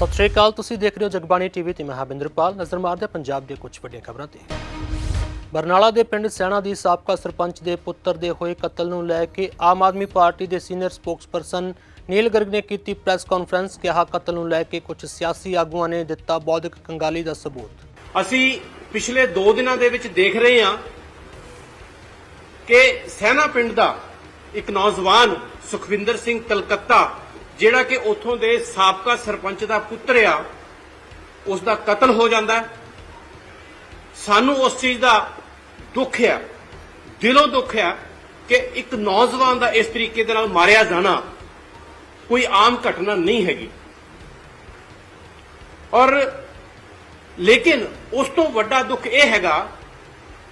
ਸਤਿ ਸ਼੍ਰੀ ਅਕਾਲ, ਤੁਸੀਂ ਦੇਖ ਰਹੇ ਹੋ ਜਗਬਾਣੀ ਟੀਵੀ ਤੇ ਮੈਂ ਹਾਂ ਨਜ਼ਰ ਮਾਰਦੇ ਪੰਜਾਬ ਦੇ ਕੁਝ ਵੱਡੀਆਂ ਖਬਰਾਂ ਤੇ। ਬਰਨਾਲਾ ਦੇ ਪਿੰਡ ਸੈਣਾ ਦੀ ਸਾਬਕਾ ਸਰਪੰਚ ਦੇ ਪੁੱਤਰ ਦੇ ਹੋਏ ਕਤਲ ਨੂੰ ਲੈ ਕੇ ਆਮ ਆਦਮੀ ਪਾਰਟੀ ਦੇ ਸੀਨੀਅਰ ਸਪੋਕਸਪਰਸਨ ਨੀਲ ਗਰਗ ਨੇ ਕੀਤੀ ਪ੍ਰੈਸ ਕਾਨਫਰੰਸ, ਕਿਹਾ ਕਤਲ ਨੂੰ ਲੈ ਕੇ ਕੁਝ ਸਿਆਸੀ ਆਗੂਆਂ ਨੇ ਦਿੱਤਾ ਬੌਧਿਕ ਕੰਗਾਲੀ ਦਾ ਸਬੂਤ। ਅਸੀਂ ਪਿਛਲੇ 2 ਦਿਨਾਂ ਦੇ ਵਿੱਚ ਦੇਖ ਰਹੇ ਹਾਂ ਕਿ ਸੈਨਾ ਪਿੰਡ ਦਾ ਇੱਕ ਨੌਜਵਾਨ ਸੁਖਵਿੰਦਰ ਸਿੰਘ ਕਲਕੱਤਾ ਜਿਹੜਾ ਕਿ ਉੱਥੋਂ ਦੇ ਸਾਬਕਾ ਸਰਪੰਚ ਦਾ ਪੁੱਤਰ ਆ ਉਸ ਦਾ ਕਤਲ ਹੋ ਜਾਂਦਾ ਸਾਨੂੰ ਉਸ ਚੀਜ਼ ਦਾ ਦੁੱਖ ਆ, ਦਿਲੋਂ ਦੁੱਖ ਆ ਕਿ ਇੱਕ ਨੌਜਵਾਨ ਦਾ ਇਸ ਤਰੀਕੇ ਦੇ ਨਾਲ ਮਾਰਿਆ ਜਾਣਾ ਕੋਈ ਆਮ ਘਟਨਾ ਨਹੀਂ ਹੈਗੀ। ਔਰ ਲੇਕਿਨ ਉਸ ਤੋਂ ਵੱਡਾ ਦੁੱਖ ਇਹ ਹੈਗਾ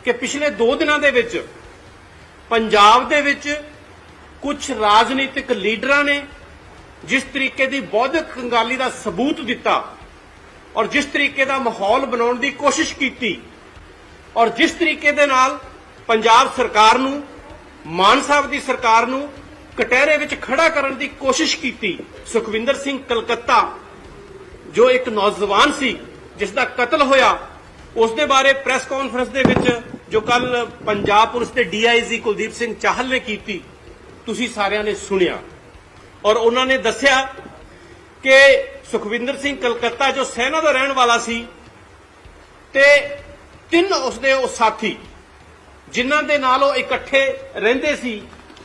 ਕਿ ਪਿਛਲੇ 2 ਦਿਨਾਂ ਦੇ ਵਿੱਚ ਪੰਜਾਬ ਦੇ ਵਿੱਚ ਕੁਝ ਰਾਜਨੀਤਿਕ ਲੀਡਰਾਂ ਨੇ ਜਿਸ ਤਰੀਕੇ ਦੀ ਬੌਧਿਕ ਕੰਗਾਲੀ ਦਾ ਸਬੂਤ ਦਿੱਤਾ ਔਰ ਜਿਸ ਤਰੀਕੇ ਦਾ ਮਾਹੌਲ ਬਣਾਉਣ ਦੀ ਕੋਸ਼ਿਸ਼ ਕੀਤੀ ਔਰ ਜਿਸ ਤਰੀਕੇ ਦੇ ਨਾਲ ਪੰਜਾਬ ਸਰਕਾਰ ਨੂੰ, ਮਾਨ ਸਾਹਿਬ ਦੀ ਸਰਕਾਰ ਨੂੰ ਕਟਹਿਰੇ ਵਿੱਚ ਖੜਾ ਕਰਨ ਦੀ ਕੋਸ਼ਿਸ਼ ਕੀਤੀ, ਸੁਖਵਿੰਦਰ ਸਿੰਘ ਕਲਕੱਤਾ, ਜੋ ਇੱਕ ਨੌਜਵਾਨ ਸੀ, ਜਿਸ ਦਾ ਕਤਲ ਹੋਇਆ, ਉਸ ਦੇ ਬਾਰੇ ਪ੍ਰੈਸ ਕਾਨਫਰੰਸ ਦੇ ਵਿੱਚ ਜੋ ਕੱਲ ਪੰਜਾਬ ਪੁਲਿਸ ਦੇ ਡੀਆਈਜੀ ਕੁਲਦੀਪ ਸਿੰਘ ਚਾਹਲ ਨੇ ਕੀਤੀ, ਤੁਸੀਂ ਸਾਰਿਆਂ ਨੇ ਸੁਣਿਆ। ਔਰ ਉਹਨਾਂ ਨੇ ਦੱਸਿਆ ਕਿ ਸੁਖਵਿੰਦਰ ਸਿੰਘ ਕਲਕੱਤਾ ਜੋ ਸੈਨਾ ਦਾ ਰਹਿਣ ਵਾਲਾ ਸੀ ਤੇ ਤਿੰਨ ਉਸਦੇ ਉਹ ਸਾਥੀ ਜਿਨ੍ਹਾਂ ਦੇ ਨਾਲ ਉਹ ਇਕੱਠੇ ਰਹਿੰਦੇ ਸੀ,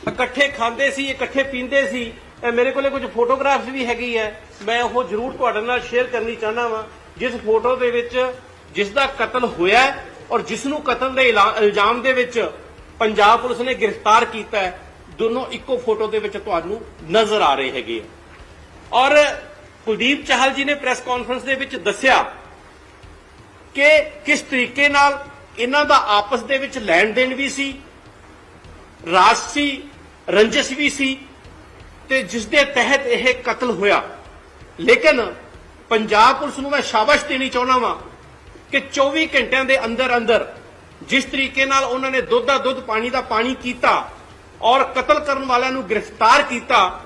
ਇਕੱਠੇ ਖਾਂਦੇ ਸੀ, ਇਕੱਠੇ ਪੀਂਦੇ ਸੀ। ਮੇਰੇ ਕੋਲੇ ਕੁਝ ਫੋਟੋਗ੍ਰਾਫਸ ਵੀ ਹੈਗੀ ਹੈ। ਮੈਂ ਉਹ ਜ਼ਰੂਰ ਤੁਹਾਡੇ ਨਾਲ ਸ਼ੇਅਰ ਕਰਨੀ ਚਾਹਨਾ ਵਾਂ। ਜਿਸ ਫੋਟੋ ਦੇ ਵਿੱਚ ਜਿਸ ਦਾ ਕਤਲ ਹੋਇਆ ਔਰ ਜਿਸ ਨੂੰ ਕਤਲ ਦੇ ਇਲਾ- ਇਲਜ਼ਾਮ ਦੇ ਵਿੱਚ ਪੰਜਾਬ ਪੁਲਿਸ ਨੇ ਗ੍ਰਿਫਤਾਰ ਕੀਤਾ ਹੈ ਦੋਨੋਂ ਇੱਕੋ ਫੋਟੋ ਦੇ ਵਿੱਚ ਤੁਹਾਨੂੰ ਨਜ਼ਰ ਆ ਰਹੇ ਹੈਗੇ ਆ। ਔਰ ਕੁਲਦੀਪ ਚਾਹਲ ਜੀ ਨੇ ਪ੍ਰੈਸ ਕਾਨਫਰੰਸ ਦੇ ਵਿੱਚ ਦੱਸਿਆ ਕਿ ਕਿਸ ਤਰੀਕੇ ਨਾਲ ਇਹਨਾਂ ਦਾ ਆਪਸ ਦੇ ਵਿੱਚ ਲੈਣ ਦੇਣ ਵੀ ਸੀ ਰਾਸ਼ਟਰੀ ਰੰਜਿਸ਼ ਵੀ ਸੀ ਤੇ ਜਿਸ ਦੇ ਤਹਿਤ ਇਹ ਕਤਲ ਹੋਇਆ ਲੇਕਿਨ ਪੰਜਾਬ ਪੁਲਿਸ ਨੂੰ ਮੈਂ ਸ਼ਾਬਾਸ਼ ਦੇਣੀ ਚਾਹੁੰਦਾ ਵਾਂ ਕਿ 24 ਘੰਟਿਆਂ ਦੇ ਅੰਦਰ ਅੰਦਰ ਜਿਸ ਤਰੀਕੇ ਨਾਲ ਉਹਨਾਂ ਨੇ ਦੁੱਧ ਦਾ ਦੁੱਧ, ਪਾਣੀ ਦਾ ਪਾਣੀ ਕੀਤਾ ਔਰ ਕਤਲ ਕਰਨ ਵਾਲਿਆਂ ਨੂੰ ਗ੍ਰਿਫਤਾਰ ਕੀਤਾ,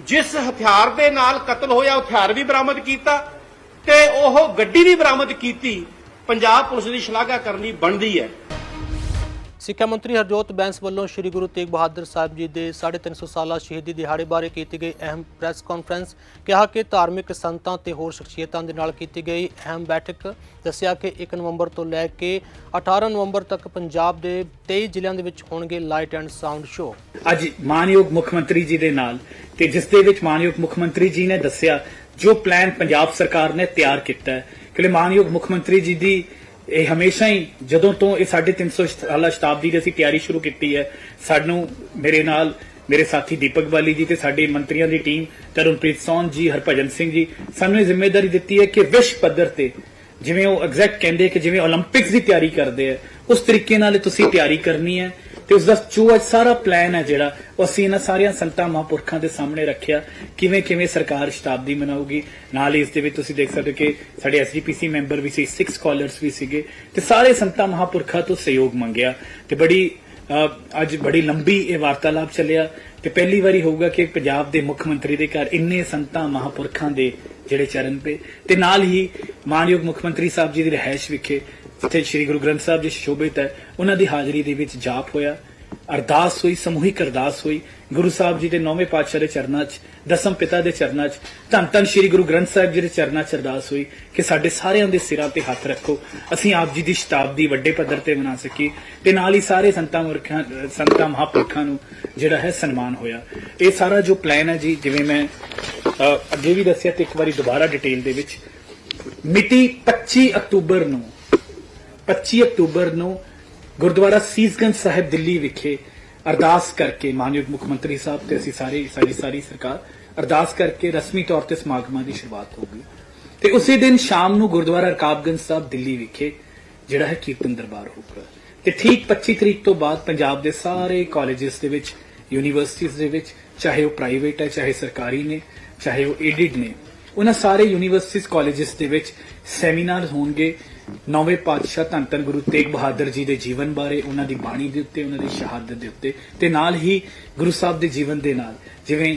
ਜਿਸ ਹਥਿਆਰ ਦੇ ਨਾਲ ਕਤਲ ਹੋਇਆ, ਹਥਿਆਰ ਵੀ ਬਰਾਮਦ ਕੀਤਾ ਤੇ ਉਹ ਗੱਡੀ ਵੀ ਬਰਾਮਦ ਕੀਤੀ, ਪੰਜਾਬ ਪੁਲਿਸ ਦੀ ਸ਼ਲਾਘਾ ਕਰਨੀ ਬਣਦੀ ਹੈ। ਸਿੱਖਿਆ ਮੰਤਰੀ ਹਰਜੋਤ ਬੈਂਸ ਵੱਲੋਂ ਸ੍ਰੀ ਗੁਰੂ ਤੇਗ ਬਹਾਦਰ ਸਾਹਿਬ ਜੀ ਦੇ 350 ਸਾਲਾ ਸ਼ਹੀਦੀ ਦਿਹਾੜੇ ਬਾਰੇ ਕੀਤੀ ਗਈ ਅਹਿਮ ਪ੍ਰੈਸ ਕਾਨਫਰੰਸ ਕਿਹਾ ਕਿ ਧਾਰਮਿਕ ਸੰਤਾਂ ਤੇ ਹੋਰ ਸ਼ਖਸੀਅਤਾਂ ਦੇ ਨਾਲ ਕੀਤੀ ਗਈ ਅਹਿਮ ਬੈਠਕ ਦੱਸਿਆ ਕਿ 1 ਨਵੰਬਰ ਤੋਂ ਲੈ ਕੇ 18 ਨਵੰਬਰ ਤੱਕ ਪੰਜਾਬ ਦੇ 23 ਜ਼ਿਲ੍ਹਿਆਂ ਦੇ ਵਿੱਚ ਹੋਣਗੇ ਲਾਈਟ ਐਂਡ ਸਾਊਂਡ ਸ਼ੋਅ। ਅੱਜ ਮਾਨਯੋਗ ਮੁੱਖ ਮੰਤਰੀ ਜੀ ਦੇ ਨਾਲ ਤੇ ਜਿਸ ਦੇ ਵਿੱਚ ਮਾਨਯੋਗ ਮੁੱਖ ਮੰਤਰੀ ਜੀ ਨੇ ਦੱਸਿਆ ਜੋ ਪਲਾਨ ਪੰਜਾਬ ਸਰਕਾਰ ਨੇ ਤਿਆਰ ਕੀਤਾ ਹੈ। ਕਿ ਮਾਨਯੋਗ ਮੁੱਖ ਮੰਤਰੀ ਜੀ ਦੀ ਇਹ ਹਮੇਸ਼ਾ ਹੀ ਜਦੋਂ ਤੋਂ ਇਹ 350 ਸਾਲਾ ਸ਼ਤਾਬਦੀ ਦੀ ਅਸੀਂ ਤਿਆਰੀ ਸ਼ੁਰੂ ਕੀਤੀ ਹੈ, ਸਾਨੂੰ ਮੇਰੇ ਨਾਲ ਮੇਰੇ ਸਾਥੀ ਦੀਪਕ ਬਾਲੀ ਜੀ ਤੇ ਸਾਡੇ ਮੰਤਰੀਆਂ ਦੀ ਟੀਮ, ਤਰਨਪ੍ਰੀਤ ਸੌਨ ਜੀ, ਹਰਭਜਨ ਸਿੰਘ ਜੀ, ਸਾਨੂੰ ਇਹ ਜ਼ਿੰਮੇਵਾਰੀ ਦਿੱਤੀ ਹੈ ਕਿ ਵਿਸ਼ਵ ਪੱਧਰ ਤੇ ਜਿਵੇਂ ਉਹ ਐਗਜ਼ੈਕਟ ਕਹਿੰਦੇ ਕਿ ਜਿਵੇਂ 올림픽ਸ ਦੀ ਤਿਆਰੀ ਕਰਦੇ ਆ ਉਸ ਤਰੀਕੇ ਨਾਲ ਤੁਸੀਂ ਤਿਆਰੀ ਕਰਨੀ ਹੈ। ਤੇ ਉਸ ਦਾ ਚੂ ਅੱਜ ਸਾਰਾ ਪਲਾਨ ਹੈ ਜਿਹੜਾ, ਉਹ ਅਸੀਂ ਇਹਨਾਂ ਸਾਰੀਆਂ ਸੰਤਾਂ ਮਹਾਂਪੁਰਖਾਂ ਦੇ ਸਾਹਮਣੇ ਰੱਖਿਆ, ਕਿਵੇਂ ਕਿਵੇਂ ਸਰਕਾਰ ਸ਼ਤਾਬਦੀ ਮਨਾਉਗੀ ਨਾਲ ਹੀ ਇਸ ਦੇ ਵਿੱਚ ਤੁਸੀਂ ਦੇਖ ਸਕਦੇ ਕਿ ਸਾਡੇ ਐਸਜੀਪੀਸੀ ਮੈਂਬਰ ਵੀ ਸੀ 6 ਸਕਾਲਰਸ ਵੀ ਸੀਗੇ, ਤੇ ਸਾਰੇ ਸੰਤਾਂ ਮਹਾਂਪੁਰਖਾਂ ਤੋਂ ਸਹਿਯੋਗ ਮੰਗਿਆ। ਤੇ ਬੜੀ ਅੱਜ ਬੜੀ ਲੰਬੀ ਇਹ ਵਾਰਤਾਲਾਪ ਚੱਲਿਆ। ਤੇ ਪਹਿਲੀ ਵਾਰੀ ਹੋਊਗਾ ਕਿ ਪੰਜਾਬ ਦੇ ਮੁੱਖ ਮੰਤਰੀ ਦੇ ਘਰ ਇੰਨੇ ਸੰਤਾਂ ਮਹਾਂਪੁਰਖਾਂ ਦੇ ਜਿਹੜੇ ਚਰਨ ਪੇ ਤੇ ਨਾਲ ਹੀ ਮਾਨਯੋਗ ਮੁੱਖ ਮੰਤਰੀ ਸਾਹਿਬ ਜੀ ਦੀ ਰਹਿائش ਵਿਖੇ ਜਿੱਥੇ ਸ੍ਰੀ ਗੁਰੂ ਗ੍ਰੰਥ ਸਾਹਿਬ ਜੀ ਸ਼ੋਭਿਤ ਹੈ। ਉਹਨਾਂ ਦੀ ਹਾਜ਼ਰੀ ਦੇ ਵਿੱਚ ਜਾਪ ਹੋਇਆ। ਅਰਦਾਸ ਹੋਈ, ਸਮੂਹਿਕ ਅਰਦਾਸ ਹੋਈ। ਗੁਰੂ ਸਾਹਿਬ ਜੀ ਦੇ ਨੌਵੇਂ ਪਾਤਸ਼ਾਹ ਦੇ ਚਰਨਾਂ 'ਚ, ਦਸਮ ਪਿਤਾ ਦੇ ਚਰਨਾਂ 'ਚ, ਧੰਨ ਧੰਨ ਸ੍ਰੀ ਗੁਰੂ ਗ੍ਰੰਥ ਸਾਹਿਬ ਜੀ ਦੇ ਚਰਨਾਂ 'ਚ ਅਰਦਾਸ ਹੋਈ ਕਿ ਸਾਡੇ ਸਾਰਿਆਂ ਦੇ ਸਿਰਾਂ ਤੇ ਹੱਥ ਰੱਖੋ। ਅਸੀਂ ਆਪ ਜੀ ਦੀ ਸ਼ਤਾਬਦੀ ਵੱਡੇ ਪੱਧਰ ਤੇ ਮਨਾ ਸਕੀਏ ਤੇ ਨਾਲ ਹੀ ਸਾਰੇ ਸੰਤਾਂ ਮੁਰਖਾਂ, ਸੰਤਾਂ ਮਹਾਂਪੁਰਖਾਂ ਨੂੰ ਜਿਹੜਾ ਹੈ ਸਨਮਾਨ ਹੋਇਆ। ਇਹ ਸਾਰਾ ਜੋ ਪਲਾਨ ਹੈ ਜੀ, ਜਿਵੇਂ ਮੈਂ ਅੱਗੇ ਵੀ ਦੱਸਿਆ ਤੇ ਇੱਕ ਵਾਰੀ ਦੁਬਾਰਾ ਡਿਟੇਲ ਦੇ ਵਿੱਚ, ਮਿਤੀ 25 ਅਕਤੂਬਰ ਨੂੰ 25 ਅਕਤੂਬਰ ਨੂੰ ਗੁਰਦੁਆਰਾ ਸੀਸਗੰਜ ਸਾਹਿਬ ਦਿੱਲੀ ਵਿਖੇ ਅਰਦਾਸ ਕਰਕੇ ਮਾਨਯੋਗ ਮੁੱਖ ਮੰਤਰੀ ਸਾਹਿਬ ਤੇ ਅਸੀਂ ਸਾਰੇ, ਸਾਡੀ ਸਾਰੀ ਸਰਕਾਰ ਅਰਦਾਸ ਕਰਕੇ ਰਸਮੀ ਤੌਰ ਤੇ ਸਮਾਗਮਾਂ ਦੀ ਸ਼ੁਰੂਆਤ ਹੋਊਗੀ ਤੇ ਉਸੇ ਦਿਨ ਸ਼ਾਮ ਨੂੰ ਗੁਰਦੁਆਰਾ ਰਕਾਬਗੰਜ ਸਾਹਿਬ ਦਿੱਲੀ ਵਿਖੇ ਜਿਹੜਾ ਹੈ ਕੀਰਤਨ ਦਰਬਾਰ ਹੋਊਗਾ ਤੇ ਠੀਕ 25 ਤਰੀਕ ਤੋਂ ਬਾਅਦ ਪੰਜਾਬ ਦੇ ਸਾਰੇ ਕਾਲਜਸ ਦੇ ਵਿੱਚ ਯੂਨੀਵਰਸਿਟੀਆਂ ਦੇ ਵਿੱਚ, ਚਾਹੇ ਉਹ ਪ੍ਰਾਈਵੇਟ ਹੈ, ਚਾਹੇ ਸਰਕਾਰੀ ਨੇ, ਚਾਹੇ ਉਹ ਏਡਿਡ ਨੇ, ਉਹਨਾਂ ਸਾਰੇ ਯੂਨੀਵਰਸਿਟੀਜ਼ ਕਾਲਜਸ ਦੇ ਵਿੱਚ ਸੈਮੀਨਾਰ ਹੋਣਗੇ। ਨੌਵੇਂ ਪਾਤਸ਼ਾਹ ਧੰਨ ਧੰਨ ਗੁਰੂ ਤੇਗ ਬਹਾਦਰ ਜੀ ਦੇ ਜੀਵਨ ਬਾਰੇ, ਉਹਨਾਂ ਦੀ ਬਾਣੀ ਦੇ ਉੱਤੇ, ਉਹਨਾਂ ਦੀ ਸ਼ਹਾਦਤ ਦੇ ਉੱਤੇ ਤੇ ਨਾਲ ਹੀ ਗੁਰੂ ਸਾਹਿਬ ਦੇ ਜੀਵਨ ਦੇ ਨਾਲ, ਜਿਵੇਂ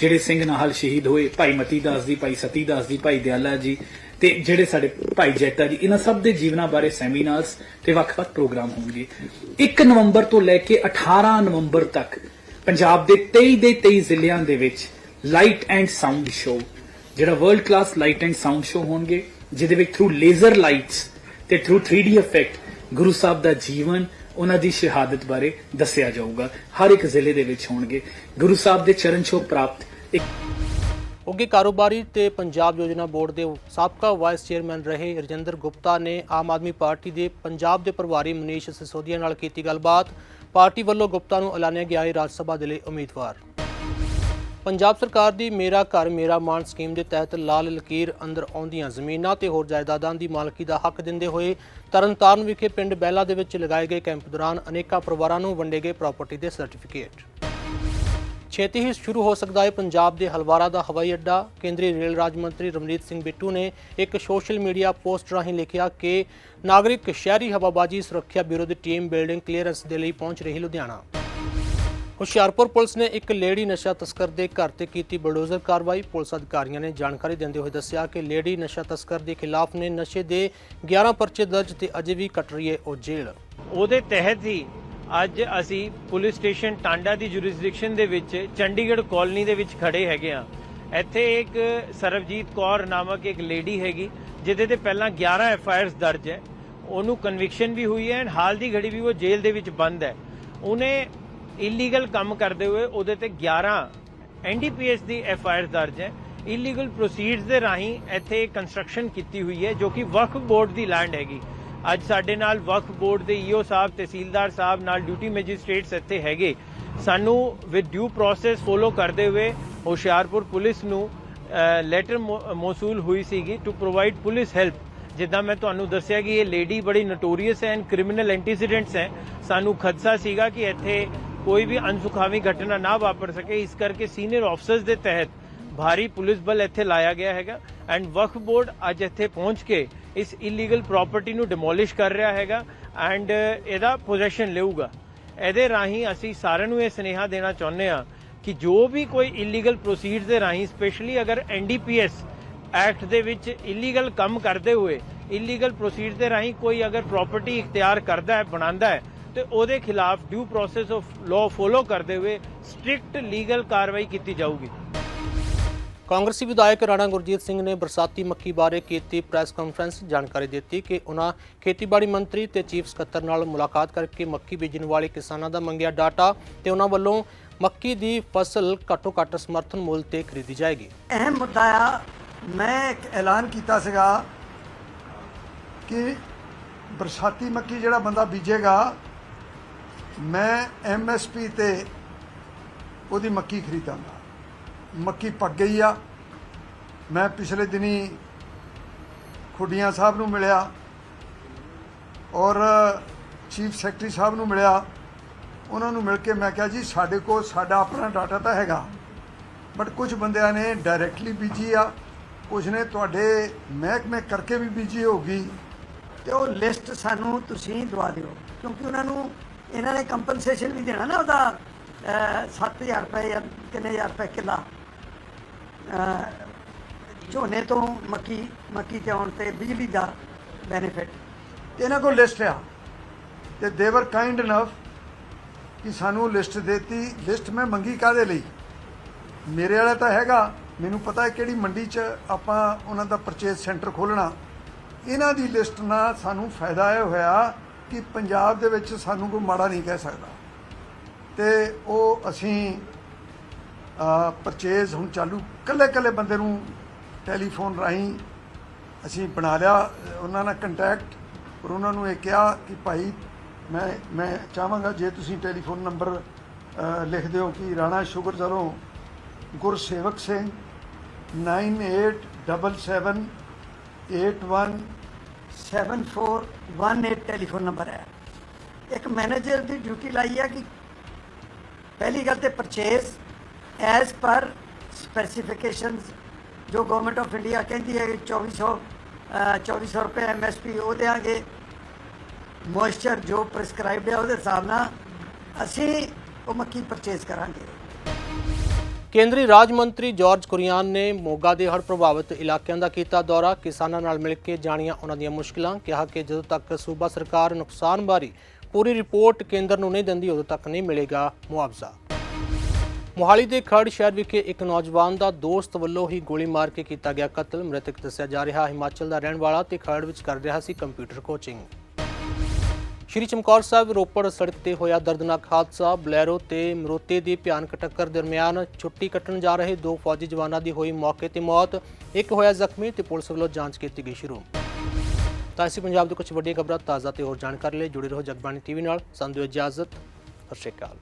ਜਿਹੜੇ ਸਿੰਘ ਨਾਹਲ ਸ਼ਹੀਦ ਹੋਏ, ਭਾਈ ਮਤੀ ਦਾਸ ਜੀ, ਭਾਈ ਸਤੀ ਦਾਸ ਜੀ, ਭਾਈ ਦਿਆਲਾ ਜੀ ਤੇ ਜਿਹੜੇ ਸਾਡੇ ਭਾਈ ਜੈਤਾ ਜੀ, ਇਹਨਾਂ ਸਭ ਦੇ ਜੀਵਨਾਂ ਬਾਰੇ ਸੈਮੀਨਾਰਸ ਤੇ ਵੱਖ-ਵੱਖ ਪ੍ਰੋਗਰਾਮ ਹੋਣਗੇ। 1 ਨਵੰਬਰ ਤੋਂ ਲੈ ਕੇ 18 ਨਵੰਬਰ ਤੱਕ ਪੰਜਾਬ ਦੇ 23 ਦੇ 23 ਜ਼ਿਲ੍ਹਿਆਂ ਦੇ ਵਿੱਚ ਲਾਈਟ ਐਂਡ ਸਾਊਂਡ ਸ਼ੋਅ ਜਿਹੜਾ world class light and sound show ਹੋਣਗੇ। ਜਿਹਦੇ ਵਿੱਚ ਥਰੂ ਲੇਜ਼ਰ ਲਾਈਟਸ ਤੇ through 3D effect Guru Sahib ਦਾ ਜੀਵਨ, ਉਹਨਾਂ ਦੀ ਸ਼ਹਾਦਤ ਬਾਰੇ ਦੱਸਿਆ ਜਾਊਗਾ। ਹਰ ਇੱਕ ਜ਼ਿਲ੍ਹੇ ਦੇ ਵਿੱਚ ਹੋਣਗੇ। ਗੁਰੂ ਸਾਹਿਬ ਦੇ ਚਰਨ ਛੋਹ ਪ੍ਰਾਪਤ ਇੱਕ ਉੱਘੇ ਕਾਰੋਬਾਰੀ ਤੇ ਪੰਜਾਬ ਯੋਜਨਾ ਬੋਰਡ ਦੇ ਸਾਬਕਾ ਵਾਈਸ ਚੇਅਰਮੈਨ ਰਹੇ ਰਜਿੰਦਰ ਗੁਪਤਾ ਨੇ ਆਮ ਆਦਮੀ ਪਾਰਟੀ ਦੇ ਪੰਜਾਬ ਦੇ ਪ੍ਰਭਾਰੀ ਮਨੀਸ਼ ਸਿਸੋਦੀਆ ਨਾਲ ਕੀਤੀ ਗੱਲਬਾਤ। ਪਾਰਟੀ ਵੱਲੋਂ ਗੁਪਤਾ ਨੂੰ ਐਲਾਨਿਆ ਗਿਆ ਹੈ ਰਾਜ ਸਭਾ ਦੇ ਲਈ ਉਮੀਦਵਾਰ। ਪੰਜਾਬ ਸਰਕਾਰ ਦੀ ਮੇਰਾ ਘਰ, ਮੇਰਾ ਮਾਣ ਸਕੀਮ ਦੇ ਤਹਿਤ ਲਾਲ ਲਕੀਰ ਅੰਦਰ ਆਉਂਦੀਆਂ ਜ਼ਮੀਨਾਂ ਤੇ ਹੋਰ ਜਾਇਦਾਦਾਂ ਦੀ ਮਾਲਕੀ ਦਾ ਹੱਕ ਦਿੰਦੇ ਹੋਏ ਤਰਨਤਾਰਨ ਵਿਖੇ ਪਿੰਡ ਬੈਲਾ ਦੇ ਵਿੱਚ ਲਗਾਏ ਗਏ ਕੈਂਪ ਦੌਰਾਨ ਅਨੇਕਾਂ ਪਰਿਵਾਰਾਂ ਨੂੰ ਵੰਡੇ ਗਏ ਪ੍ਰਾਪਰਟੀ ਦੇ ਸਰਟੀਫਿਕੇਟ। ਛੇਤੀ ਹੀ ਸ਼ੁਰੂ ਹੋ ਸਕਦਾ ਹੈ ਪੰਜਾਬ ਦੇ ਹਲਵਾਰਾ ਦਾ ਹਵਾਈ ਅੱਡਾ। ਕੇਂਦਰੀ ਰੇਲ ਰਾਜ ਮੰਤਰੀ ਰਮਨੀਤ ਸਿੰਘ ਬਿੱਟੂ ਨੇ ਇੱਕ ਸੋਸ਼ਲ ਮੀਡੀਆ ਪੋਸਟ ਰਾਹੀਂ ਲਿਖਿਆ ਕਿ ਨਾਗਰਿਕ ਸ਼ਹਿਰੀ ਹਵਾਬਾਜ਼ੀ ਸੁਰੱਖਿਆ ਬਿਊਰੋ ਦੀ ਟੀਮ ਬਿਲਡਿੰਗ ਕਲੀਅਰੈਂਸ ਦੇ ਲਈ ਪਹੁੰਚ ਰਹੀ ਲੁਧਿਆਣਾ। ਹੁਸ਼ਿਆਰਪੁਰ ਪੁਲਿਸ ਨੇ ਇੱਕ ਲੇਡੀ ਨਸ਼ਾ ਤਸਕਰ ਦੇ ਘਰ ਤੇ ਕੀਤੀ ਬਲਡੋਜ਼ਰ ਕਾਰਵਾਈ। ਪੁਲਿਸ ਅਧਿਕਾਰੀਆਂ ਨੇ ਜਾਣਕਾਰੀ ਦਿੰਦੇ ਹੋਏ ਦੱਸਿਆ ਕਿ ਲੇਡੀ ਨਸ਼ਾ ਤਸਕਰ ਦੇ ਖਿਲਾਫ ਨੇ ਨਸ਼ੇ ਦੇ 11 ਪਰਚੇ ਦਰਜ ਤੇ ਅਜੇ ਵੀ ਕੱਟ ਰਹੀ ਹੈ ਉਹ ਜੇਲ੍ਹ। ਉਹਦੇ ਤਹਿਤ ਹੀ ਅੱਜ ਅਸੀਂ ਪੁਲਿਸ ਸਟੇਸ਼ਨ ਟਾਂਡਾ ਦੀ ਜੁਰਿਸਡਿਕਸ਼ਨ ਦੇ ਵਿੱਚ ਚੰਡੀਗੜ੍ਹ ਕਾਲਨੀ ਦੇ ਵਿੱਚ ਖੜੇ ਹੈਗੇ ਆ ਇੱਥੇ ਇੱਕ ਸਰਬਜੀਤ ਕੌਰ ਨਾਮਕ ਇੱਕ ਲੇਡੀ ਹੈਗੀ, ਜਿਹਦੇ ਤੇ ਪਹਿਲਾਂ 11 ਐਫ ਆਈ ਆਰਸ ਦਰਜ ਹੈ। ਉਹਨੂੰ ਕਨਵਿਕਸ਼ਨ ਵੀ ਹੋਈ ਹੈ ਐਂਡ ਹਾਲ ਦੀ ਘੜੀ ਵੀ ਉਹ ਜੇਲ੍ਹ ਦੇ ਵਿੱਚ ਬੰਦ ਹੈ। ਉਹਨੇ ਇਲੀਗਲ ਕੰਮ ਕਰਦੇ ਹੋਏ ਉਹਦੇ ਤੇ 11 ਐਨਡੀਪੀਐਸ ਦੀ ਐਫ ਆਈ ਆਰ ਦਰਜ ਹੈ। ਇਲੀਗਲ ਪ੍ਰੋਸੀਡਸ ਦੇ ਰਾਹੀਂ ਇੱਥੇ ਕੰਸਟਰਕਸ਼ਨ ਕੀਤੀ ਹੋਈ ਹੈ, ਜੋ ਕਿ ਵਕਫ ਬੋਰਡ ਦੀ ਲੈਂਡ ਹੈਗੀ। ਅੱਜ ਸਾਡੇ ਨਾਲ ਵਕਫ ਬੋਰਡ ਦੇ ਈਓ ਸਾਹਿਬ, ਤਹਿਸੀਲਦਾਰ ਸਾਹਿਬ, ਨਾਲ ਡਿਊਟੀ ਮੈਜਿਸਟ੍ਰੇਟਸ ਇੱਥੇ ਹੈਗੇ। ਸਾਨੂੰ ਵਿਦ ਡਿਊ ਪ੍ਰੋਸੈਸ ਫੋਲੋ ਕਰਦੇ ਹੋਏ ਹੁਸ਼ਿਆਰਪੁਰ ਪੁਲਿਸ ਨੂੰ ਲੈਟਰ ਮੌਸੂਲ ਹੋਈ ਸੀਗੀ ਟੂ ਪ੍ਰੋਵਾਈਡ ਪੁਲਿਸ ਹੈਲਪ ਜਿੱਦਾਂ ਮੈਂ ਤੁਹਾਨੂੰ ਦੱਸਿਆ ਕਿ ਇਹ ਲੇਡੀ ਬੜੀ ਨਟੋਰੀਅਸ ਹੈ ਐਂਡ ਕ੍ਰਿਮੀਨਲ ਐਂਟੀਸੀਡੈਂਟਸ ਹੈ। ਸਾਨੂੰ ਖਦਸ਼ਾ ਸੀਗਾ ਕਿ ਇੱਥੇ ਕੋਈ ਵੀ ਅਨਸੁਖਾਵੀ ਘਟਨਾ ਨਾ ਵਾਪਰ ਸਕੇ, ਇਸ ਕਰਕੇ ਸੀਨੀਅਰ ਆਫਸਰਸ ਦੇ ਤਹਿਤ ਭਾਰੀ ਪੁਲਿਸ ਬਲ ਇੱਥੇ ਲਾਇਆ ਗਿਆ ਹੈਗਾ ਐਂਡ ਵਕਫ ਬੋਰਡ ਅੱਜ ਇੱਥੇ ਪਹੁੰਚ ਕੇ ਇਸ ਇਲੀਗਲ ਪ੍ਰਾਪਰਟੀ ਨੂੰ ਡਿਮੋਲਿਸ਼ ਕਰ ਰਿਹਾ ਹੈਗਾ ਐਂਡ ਇਹਦਾ ਪੋਜੀਸ਼ਨ ਲਊਗਾ। ਇਹਦੇ ਰਾਹੀਂ ਅਸੀਂ ਸਾਰਿਆਂ ਨੂੰ ਇਹ ਸੁਨੇਹਾ ਦੇਣਾ ਚਾਹੁੰਦੇ ਆ ਕਿ ਜੋ ਵੀ ਕੋਈ ਇਲੀਗਲ ਪ੍ਰੋਸੀਡਸ ਦੇ ਰਾਹੀਂ ਸਪੈਸ਼ਲੀ ਅਗਰ ਐਨਡੀਪੀਐਸ ਐਕਟ ਦੇ ਵਿੱਚ ਇਲੀਗਲ ਕੰਮ ਕਰਦੇ ਹੋਏ ਇਲੀਗਲ ਪ੍ਰੋਸੀਡਸ ਦੇ ਰਾਹੀਂ ਕੋਈ ਅਗਰ ਪ੍ਰਾਪਰਟੀ ਇਖਤਿਆਰ ਕਰਦਾ ਹੈ, ਬਣਾਉਂਦਾ ਹੈ ਤੇ ਉਹਦੇ ਖਿਲਾਫ due process of law follow ਕਰਦੇ ਹੋਏ ਸਟ੍ਰਿਕਟ ਲੀਗਲ ਕਾਰਵਾਈ ਕੀਤੀ ਜਾਊਗੀ। ਕਾਂਗਰਸੀ ਵਿਧਾਇਕ ਰਾਣਾ ਗੁਰਜੀਤ ਸਿੰਘ ਨੇ ਬਰਸਾਤੀ ਮੱਕੀ ਬਾਰੇ ਕੀਤੀ ਪ੍ਰੈਸ ਕਾਨਫਰੰਸ ਜਾਣਕਾਰੀ ਦਿੱਤੀ ਕਿ ਉਹਨਾਂ ਖੇਤੀਬਾੜੀ ਮੰਤਰੀ ਤੇ ਚੀਫ ਸਕੱਤਰ ਨਾਲ ਮੁਲਾਕਾਤ ਕਰਕੇ ਮੱਕੀ ਬੀਜਣ ਵਾਲੇ ਕਿਸਾਨਾਂ ਦਾ ਮੰਗਿਆ ਡਾਟਾ ਤੇ ਉਹਨਾਂ ਵੱਲੋਂ ਮੱਕੀ ਦੀ ਫਸਲ ਘੱਟੋ ਘੱਟ ਸਮਰਥਨ ਮੁੱਲ ਤੇ ਖਰੀਦੀ ਜਾਏਗੀ। ਅਹਿਮ ਮੁੱਦਾ ਆ ਮੈਂ ਇੱਕ ਐਲਾਨ ਕੀਤਾ ਸੀਗਾ ਕਿ ਬਰਸਾਤੀ ਮੱਕੀ ਜਿਹੜਾ ਬੰਦਾ ਬੀਜੇਗਾ ਮੈਂ ਐਮਐਸਪੀ ਤੇ ਉਹਦੀ ਮੱਕੀ ਖਰੀਦਾਂਗਾ। ਮੱਕੀ ਪੱਕ ਗਈ ਆ। ਮੈਂ ਪਿਛਲੇ ਦਿਨੀ ਖੁੱਡੀਆਂ ਸਾਹਿਬ ਨੂੰ ਮਿਲਿਆ ਔਰ ਚੀਫ ਸੈਕਟਰੀ ਸਾਹਿਬ ਨੂੰ ਮਿਲਿਆ। ਉਹਨਾਂ ਨੂੰ ਮਿਲ ਕੇ ਮੈਂ ਕਿਹਾ ਜੀ, ਸਾਡੇ ਕੋਲ ਸਾਡਾ ਆਪਣਾ ਡਾਟਾ ਤਾਂ ਹੈਗਾ, ਬਟ ਕੁਝ ਬੰਦਿਆਂ ਨੇ ਡਾਇਰੈਕਟਲੀ ਬੀਜੀ ਆ। ਕੁਝ ਨੇ ਤੁਹਾਡੇ ਮਹਿਕਮੇ ਕਰਕੇ ਵੀ ਬੀਜੀ ਹੋਗੀ ਤੇ ਉਹ ਲਿਸਟ ਸਾਨੂੰ ਤੁਸੀਂ ਦਵਾ ਦਿਓ, ਕਿਉਂਕਿ ਉਹਨਾਂ ਨੂੰ ਇਹਨਾਂ ਨੇ ਕੰਪਨਸੇਸ਼ਨ ਵੀ ਦੇਣਾ ਨਾ ਉਹਦਾ ਅਹ, 7000 ਰੁਪਏ ਜਾਂ ਕਿੰਨੇ ਹਜ਼ਾਰ ਰੁਪਏ ਕਿੱਲਾ। ਝੋਨੇ ਤੋਂ ਮੱਕੀ ਮੱਕੀ ਤੇ ਆਉਣ ਤੇ ਬਿਜਲੀ ਦਾ ਬੈਨੀਫਿਟ ਇਹਨਾਂ ਕੋਲ ਲਿਸਟ ਆ ਤੇ ਦੇਵਰ ਕਾਈਂਡ ਇਨਫ ਕਿ ਸਾਨੂੰ ਲਿਸਟ ਦਿੱਤੀ। ਲਿਸਟ ਮੈਂ ਮੰਗੀ ਕਾਦੇ ਲਈ? ਮੇਰੇ ਵਾਲਾ ਤਾਂ ਹੈਗਾ। ਮੈਨੂੰ ਪਤਾ ਹੈ ਕਿਹੜੀ ਮੰਡੀ 'ਚ ਆਪਾਂ ਉਹਨਾਂ ਦਾ ਪਰਚੇਸ ਸੈਂਟਰ ਖੋਲਣਾ ਇਹਨਾਂ ਦੀ ਲਿਸਟ ਨਾਲ ਸਾਨੂੰ ਫਾਇਦਾ ਇਹ ਹੋਇਆ ਕਿ ਪੰਜਾਬ ਦੇ ਵਿੱਚ ਸਾਨੂੰ ਕੋਈ ਮਾੜਾ ਨਹੀਂ ਕਹਿ ਸਕਦਾ। ਤੇ ਉਹ ਅਸੀਂ ਪਰਚੇਜ਼ ਹੁਣ ਚਾਲੂ ਕੱਲੇ ਕੱਲੇ ਬੰਦੇ ਨੂੰ ਟੈਲੀਫੋਨ ਰਾਹੀਂ ਅਸੀਂ ਬਣਾ ਲਿਆ। ਉਹਨਾਂ ਨਾਲ ਕੰਟੈਕਟ ਔਰ ਉਹਨਾਂ ਨੂੰ ਇਹ ਕਿਹਾ ਕਿ ਭਾਈ ਮੈਂ ਮੈਂ ਚਾਹਾਂਗਾ ਜੇ ਤੁਸੀਂ ਟੈਲੀਫੋਨ ਨੰਬਰ ਅ, ਲਿਖ ਦਿਓ ਕਿ ਰਾਣਾ ਸ਼ੂਗਰ ਵੱਲੋਂ ਗੁਰਸੇਵਕ ਸਿੰਘ 9877817418 ਟੈਲੀਫੋਨ ਨੰਬਰ ਹੈ। ਇੱਕ ਮੈਨੇਜਰ ਦੀ ਡਿਊਟੀ ਲਾਈ ਹੈ ਕਿ ਪਹਿਲੀ ਗੱਲ ਤੇ ਪਰਚੇਸ ਐਜ਼ ਪਰ ਸਪੈਸੀਫਿਕੇਸ਼ਨਸ ਜੋ ਗਵਰਨਮੈਂਟ ਆਫ ਇੰਡੀਆ ਕਹਿੰਦੀ ਹੈ ਕਿ 2400 ਅਹ 2400 ਰੁਪਏ ਐਮਐਸਪੀ ਉਹ ਦੇਾਂਗੇ ਮੋਇਸਚਰ ਜੋ ਪ੍ਰਿਸਕ੍ਰਾਈਬਡ ਹੈ ਉਹਦੇ ਹਿਸਾਬ ਨਾਲ ਅਸੀਂ ਉਹ ਮੱਕੀ ਪਰਚੇਸ ਕਰਾਂਗੇ। ਕੇਂਦਰੀ ਰਾਜ ਮੰਤਰੀ ਜਾਰਜ ਕੁਰੀਆਨ ਨੇ ਮੋਗਾ ਦੇ ਹੜ੍ਹ ਪ੍ਰਭਾਵਿਤ ਇਲਾਕਿਆਂ ਦਾ ਕੀਤਾ ਦੌਰਾ। ਕਿਸਾਨਾਂ ਨਾਲ ਮਿਲ ਕੇ ਜਾਣੀਆਂ ਉਹਨਾਂ ਦੀਆਂ ਮੁਸ਼ਕਲਾਂ। ਕਿਹਾ ਕਿ ਜਦੋਂ ਤੱਕ ਸੂਬਾ ਸਰਕਾਰ ਨੁਕਸਾਨ ਬਾਰੇ ਪੂਰੀ ਰਿਪੋਰਟ ਕੇਂਦਰ ਨੂੰ ਨਹੀਂ ਦਿੰਦੀ, ਉਦੋਂ ਤੱਕ ਨਹੀਂ ਮਿਲੇਗਾ ਮੁਆਵਜ਼ਾ। ਮੋਹਾਲੀ ਦੇ ਖਰੜ ਸ਼ਹਿਰ ਵਿਖੇ ਇੱਕ ਨੌਜਵਾਨ ਦਾ ਦੋਸਤ ਵੱਲੋਂ ਹੀ ਗੋਲੀ ਮਾਰ ਕੇ ਕੀਤਾ ਗਿਆ ਕਤਲ। ਮ੍ਰਿਤਕ ਦੱਸਿਆ ਜਾ ਰਿਹਾ, ਹਿਮਾਚਲ ਦਾ ਰਹਿਣ ਵਾਲਾ ਤੇ ਖਰੜ ਵਿੱਚ ਕਰ ਰਿਹਾ ਸੀ ਕੰਪਿਊਟਰ ਕੋਚਿੰਗ। ਸ਼੍ਰੀ ਚਮਕੌਰ ਸਾਹਿਬ ਰੋਪੜ ਸੜਕ ਤੇ ਹੋਇਆ ਦਰਦਨਾਕ ਹਾਦਸਾ। ਬਲੈਰੋ ਤੇ ਮਰੋਤੇ ਦੀ ਭਿਆਨਕ ਟੱਕਰ ਦਰਮਿਆਨ ਛੁੱਟੀ ਕੱਟਣ ਜਾ ਰਹੇ ਦੋ ਫੌਜੀ ਜਵਾਨਾਂ ਦੀ ਹੋਈ ਮੌਕੇ ਤੇ ਮੌਤ। ਇੱਕ ਹੋਇਆ ਜ਼ਖਮੀ ਤੇ ਪੁਲਿਸ ਵੱਲੋਂ ਜਾਂਚ ਕੀਤੀ ਗਈ ਸ਼ੁਰੂ। ਤਾਂ ਅਸੀਂ ਪੰਜਾਬ ਦੇ ਕੁਝ ਵੱਡੀਆਂ ਖਬਰਾਂ ਤਾਜ਼ਾ ਤੇ ਹੋਰ ਜਾਣਕਾਰੀ ਲਈ ਜੁੜੇ ਰਹੋ ਜਗਬਾਣੀ ਟੀਵੀ ਨਾਲ। ਸਾਨੂੰ ਦਿਓ ਇਜਾਜ਼ਤ। ਸਤਿ ਸ਼੍ਰੀ ਅਕਾਲ।